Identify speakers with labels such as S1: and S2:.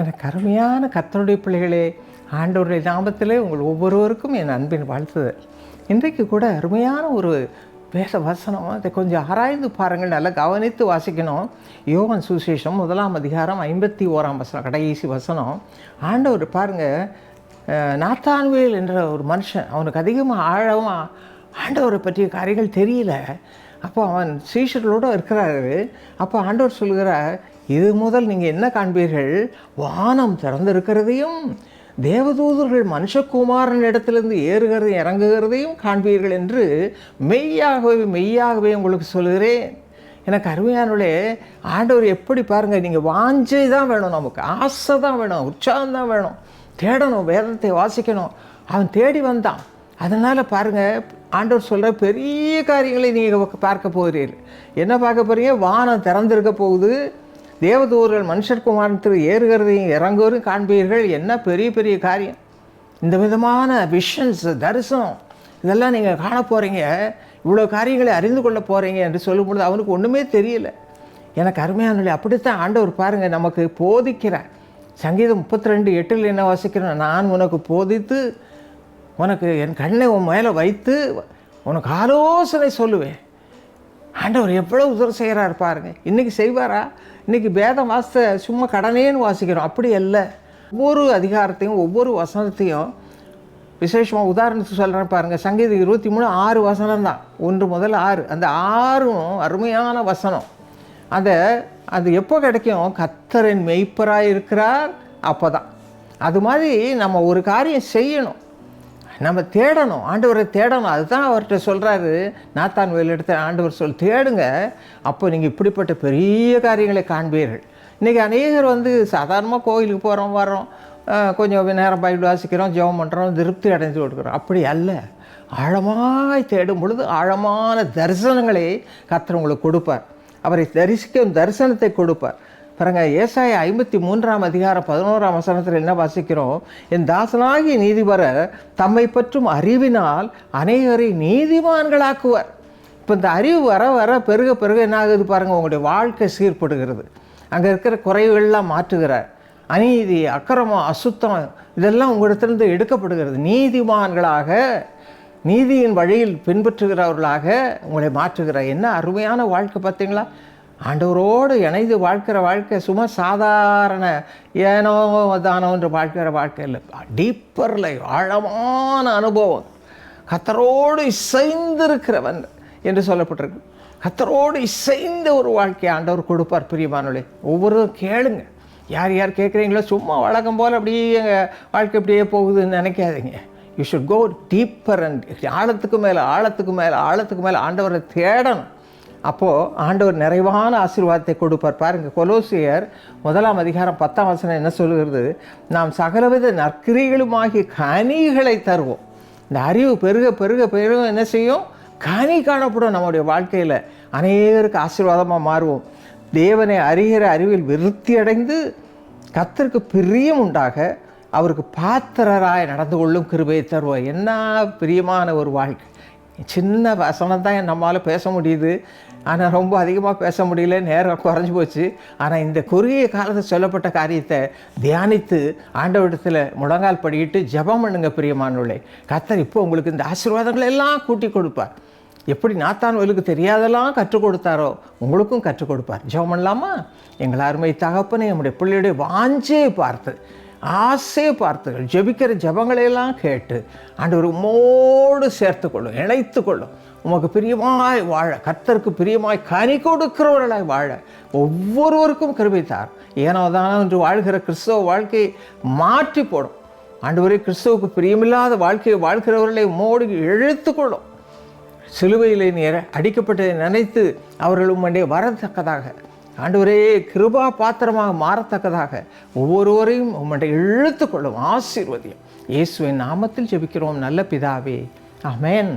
S1: எனக்கு அருமையான கத்தருடைய பிள்ளைகளே ஆண்டவருடைய நாமத்திலே உங்கள் ஒவ்வொருவருக்கும் என் அன்பின் வாழ்த்துதல். இன்றைக்கு கூட அருமையான ஒரு வேத வசனம். அதை கொஞ்சம் ஆராய்ந்து பாருங்கள் நல்லா கவனித்து வாசிக்கணும். யோகன் சுசேஷம் முதலாம் அதிகாரம் ஐம்பத்தி ஓராம் வசனம் கடைசி வசனம். ஆண்டவர் பாருங்கள் நாத்தான்வேல் என்ற ஒரு மனுஷன் அவனுக்கு அதிகமாக ஆழமாக ஆண்டவரை பற்றிய காரியங்கள் தெரியல. அப்போ அவன் சீஷர்களோடு இருக்கிறாரு அப்போ ஆண்டவர் சொல்கிறார் இது முதல் நீங்கள் என்ன காண்பீர்கள்? வானம் திறந்திருக்கிறதையும் தேவதூதர்கள் மனுஷகுமாரன் இடத்திலிருந்து ஏறுகிறதையும் இறங்குகிறதையும் காண்பீர்கள் என்று மெய்யாகவே மெய்யாகவே உங்களுக்கு சொல்கிறேன் எனக்கு அருமையானவளே ஆண்டவர் எப்படி பாருங்கள் நீங்கள் வாஞ்சை தான் வேணும் நமக்கு ஆசை தான் வேணும் உற்சாகம் தான் வேணும். தேடணும் வேதத்தை வாசிக்கணும். அவன் தேடி வந்தான். அதனால் பாருங்கள் ஆண்டவர் சொல்கிற பெரிய காரியங்களை நீங்கள் பார்க்க போகிறீர்கள் என்ன பார்க்க போகிறீங்க வானம் திறந்திருக்க போகுது. தேவதூர்கள் மனுஷர்குமாரத்தில் ஏறுகிறதையும் இறங்குவதையும் காண்பீர்கள். என்ன பெரிய பெரிய காரியம். இந்த விதமான விஷன்ஸ் தரிசனம் இதெல்லாம் நீங்கள் காண போகிறீங்க இவ்வளோ காரியங்களை அறிந்து கொள்ள போகிறீங்க என்று சொல்லும்பொழுது அவனுக்கு ஒன்றுமே தெரியல. எனக்கு அருமையான அப்படித்தான் ஆண்டவர் பாருங்கள் நமக்கு போதிக்கிறார். சங்கீதம் முப்பத்தி ரெண்டு எட்டில் என்ன வாசிக்கிறேன் நான் உனக்கு போதித்து உனக்கு என் கண்ணை உன் மேலே வைத்து உனக்கு ஆலோசனை சொல்லுவேன். ஆண்டவர் எவ்வளோ உதவி செய்கிறார் பாருங்க. இன்றைக்கி செய்வாரா? இன்றைக்கி வேதம் வாச சும்மா கடனேன்னு வாசிக்கிறோம். அப்படி அல்ல. ஒவ்வொரு அதிகாரத்தையும் ஒவ்வொரு வசனத்தையும் விசேஷமாக உதாரணத்துக்கு சொல்கிறேன் பாருங்கள் சங்கீதம் இருபத்தி மூணு ஆறு வசனம் தான். ஒன்று முதல் ஆறு. அந்த ஆறும் அருமையான வசனம். அந்த அது எப்போ கிடைக்கும்? கத்தரின் மெய்ப்பராக இருக்கிறார் அப்போ தான் அது மாதிரி நம்ம ஒரு காரியம் செய்யணும். நம்ம தேடணும் ஆண்டவரை தேடணும். அதுதான் அவர்கிட்ட சொல்கிறாரு நாத்தான் வேல் எடுத்த ஆண்டவர் சொல் தேடுங்க. அப்போ நீங்கள் இப்படிப்பட்ட பெரிய காரியங்களை காண்பீர்கள். இன்றைக்கி அநேகர் வந்து சாதாரணமாக கோயிலுக்கு போகிறோம் வரோம் கொஞ்சம் நேரம் பைபிள் வாசிக்கிறோம் ஜெபம் பண்ணுறோம் திருப்தி அடைஞ்சு கொடுக்குறோம். அப்படி அல்ல. ஆழமாய் தேடும் பொழுது ஆழமான தரிசனங்களை கர்த்தர் உங்களுக்கு கொடுப்பார். அவரை தரிசிக்கும் தரிசனத்தை கொடுப்பார். பாருங்க ஏசாய ஐம்பத்தி மூன்றாம் அதிகாரம் பதினோராம் வசனத்தில் என்ன வாசிக்கிறோம்? என் தாசனாகிய நீதிபரர் தம்மை பற்றும் அறிவினால் அநேகரை நீதிமான்களாக்குவர். இப்போ இந்த அறிவு வர வர பெருக பெருக என்ன ஆகுது பாருங்கள் உங்களுடைய வாழ்க்கை சீர்படுகிறது. அங்கே இருக்கிற குறைவுகள்லாம் மாற்றுகிறார். அநீதி அக்கிரமம் அசுத்தம் இதெல்லாம் உங்களிடத்திலிருந்து எடுக்கப்படுகிறது. நீதிமான்களாக நீதியின் வழியில் பின்பற்றுகிறவர்களாக உங்களை மாற்றுகிறார். என்ன அருமையான வாழ்க்கை பார்த்தீங்களா? ஆண்டவரோடு இணைந்து வாழ்க்கிற வாழ்க்கை சும்மா சாதாரண ஏனோ தானோன்ற வாழ்க்கிற வாழ்க்கை இல்லை. டீப்பர் லைஃப் ஆழமான அனுபவம். கத்தரோடு இசைந்திருக்கிறவன் என்று சொல்லப்பட்டிருக்கு. கத்தரோடு இசைந்த ஒரு வாழ்க்கையை ஆண்டவர் கொடுப்பார் பிரியமானோலே ஒவ்வொருவரும் கேளுங்க. யார் யார் கேட்குறீங்களோ சும்மா வழக்கம் போல் அப்படியே எங்கள் வாழ்க்கை இப்படியே போகுதுன்னு நினைக்காதீங்க. You should go deeper and ஆழத்துக்கு மேலே ஆழத்துக்கு மேலே ஆழத்துக்கு மேலே ஆண்டவரை தேடணும். அப்போது ஆண்டவர் நிறைவான ஆசீர்வாதத்தை கொடுப்பார். பாருங்கள் கொலோசியர் முதலாம் அதிகாரம் பத்தாம் வசனம் என்ன சொல்லுகிறது? நாம் சகலவித நற்கிரிகளுமாகிய கனிகளை தருவோம். இந்த அறிவு பெருக பெருக பெருக என்ன செய்யும்? கனி காணப்படும் நம்முடைய வாழ்க்கையில். அநேகருக்கு ஆசீர்வாதமாக மாறுவோம். தேவனை அறிகிற அறிவில் விருத்தி அடைந்து கத்தருக்கு பிரியம் உண்டாக அவருக்கு பாத்திரராய் நடந்து கொள்ளும் கிருபையை தருவோம் என்ன பிரியமான ஒரு வாழ்க்கை. சின்ன வசனம் தான் நம்மளால் பேச முடியுது. ஆனால் ரொம்ப அதிகமாக பேச முடியல நேரம் குறைஞ்சி போச்சு. ஆனால் இந்த குறுகிய காலத்தில் சொல்லப்பட்ட காரியத்தை தியானித்து ஆண்டவரிடத்தில் முழங்கால் படிக்கிட்டு ஜெபம் பண்ணுங்க பிரியமானவர்களே. கத்தர் இப்போ உங்களுக்கு இந்த ஆசீர்வாதங்களை எல்லாம் கூட்டி கொடுப்பார். எப்படி நாத்தான் வலுக்கு தெரியாதெல்லாம் கற்றுக் கொடுத்தாரோ உங்களுக்கும் கற்றுக் கொடுப்பார். ஜெபம் பண்ணலாமா? எங்கள் அருமை தகப்பனை நம்முடைய பிள்ளையுடைய வாஞ்சையை பார்த்து ஆசையை பார்த்துகள் ஜெபிக்கிற ஜெபங்களையெல்லாம் கேட்டு ஆண்டவர் உமோடு சேர்த்து கொள்ளும் இணைத்து கொள்ளும் உமக்கு பிரியமாய் வாழ கர்த்தருக்கு பிரியமாய் கனி கொடுக்கிறவர்களாய் வாழ ஒவ்வொருவருக்கும் கிருபித்தார் ஏனோ தானோ என்று வாழ்கிற கிறிஸ்தவ வாழ்க்கையை மாற்றி போடும் ஆண்டவரே கிறிஸ்தவுக்கு பிரியமில்லாத வாழ்க்கையை வாழ்கிறவர்களை உமோடு இழுத்துக்கொள்ளும். சிலுவையிலே நேர அடிக்கப்பட்டதை நினைத்து அவர்கள் உம்மண்டே வரத்தக்கதாக ஆண்டவரே கிருபா பாத்திரமாக மாறத்தக்கதாக ஒவ்வொருவரையும் உம்மண்டை இழுத்துக்கொள்ளும் ஆசீர்வதியம். இயேசுவின் நாமத்தில் ஜெபிக்கிறோம் நல்ல பிதாவே. அமேன்